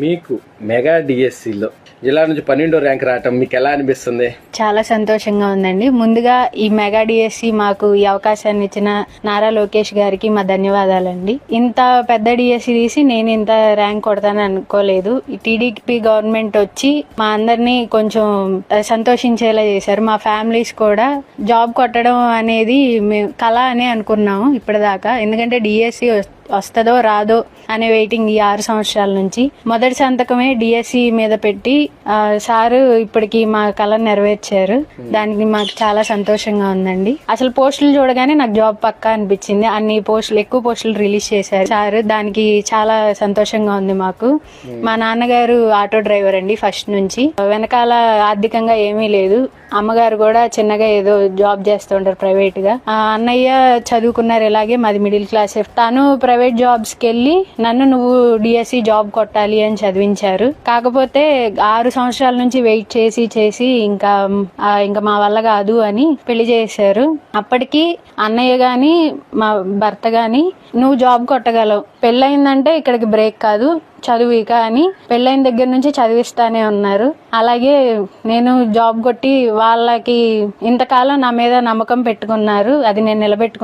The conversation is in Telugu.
మీకు మెగా డిఎస్సిలో జిల్లా నుంచి పన్నెండో ర్యాంక్ రావటం మీకు ఎలా అనిపిస్తుంది? చాలా సంతోషంగా ఉందండి. ముందుగా ఈ మెగా డిఎస్సి మాకు ఈ అవకాశాన్ని ఇచ్చిన నారా లోకేష్ గారికి మా ధన్యవాదాలండి. ఇంత పెద్ద డిఎస్సి తీసి నేను ఇంత ర్యాంక్ కొడతానని అనుకోలేదు. ఈ టీడీపీ గవర్నమెంట్ వచ్చి మా అందరినీ కొంచెం సంతోషించేలా చేశారు. మా ఫ్యామిలీస్ కూడా జాబ్ కొట్టడం అనేది మేము కళ అనే అనుకున్నాము ఇప్పటిదాకా. ఎందుకంటే డిఎస్సి వస్తుందో రాదో అనే వెయిటింగ్ ఈ ఆరు సంవత్సరాల నుంచి. మొదటి సంతకమే డిఎస్సి మీద పెట్టి సారు ఇప్పటికి మా కళ నెరవేర్చారు. దానికి మాకు చాలా సంతోషంగా ఉందండి. అసలు పోస్టులు చూడగానే నాకు జాబ్ పక్కా అనిపించింది. అన్ని పోస్టులు ఎక్కువ పోస్టులు రిలీజ్ చేశారు. సార్ దానికి చాలా సంతోషంగా ఉంది మాకు. మా నాన్నగారు ఆటో డ్రైవర్ అండి ఫస్ట్ నుంచి. వెనకాల ఆర్థికంగా ఏమీ లేదు. అమ్మగారు కూడా చిన్నగా ఏదో జాబ్ చేస్తూ ఉంటారు ప్రైవేట్గా. ఆ అన్నయ్య చదువుకున్నారు ఇలాగే మాది మిడిల్ క్లాస్ తాను ప్రైవేట్ జాబ్స్కి వెళ్ళి నన్ను నువ్వు డిఎస్సి జాబ్ కొట్టాలి అని చదివించారు. కాకపోతే ఆరు సంవత్సరాల నుంచి వెయిట్ చేసి చేసి ఇంకా ఇంకా మా వల్ల కాదు అని పెళ్ళి చేశారు. అప్పటికి అన్నయ్య గాని మా భర్త గాని నువ్వు జాబ్ కొట్టగలవు. పెళ్ళయిందంటే ఇక్కడికి బ్రేక్ కాదు. చదువు ఇక అని పెళ్ళైన దగ్గర నుంచి చదివిస్తానే ఉన్నారు. అలాగే నేను జాబ్ కొట్టి వాళ్ళకి ఇంతకాలం నా మీద నమ్మకం పెట్టుకున్నారు. అది నేను నిలబెట్టుకున్నాను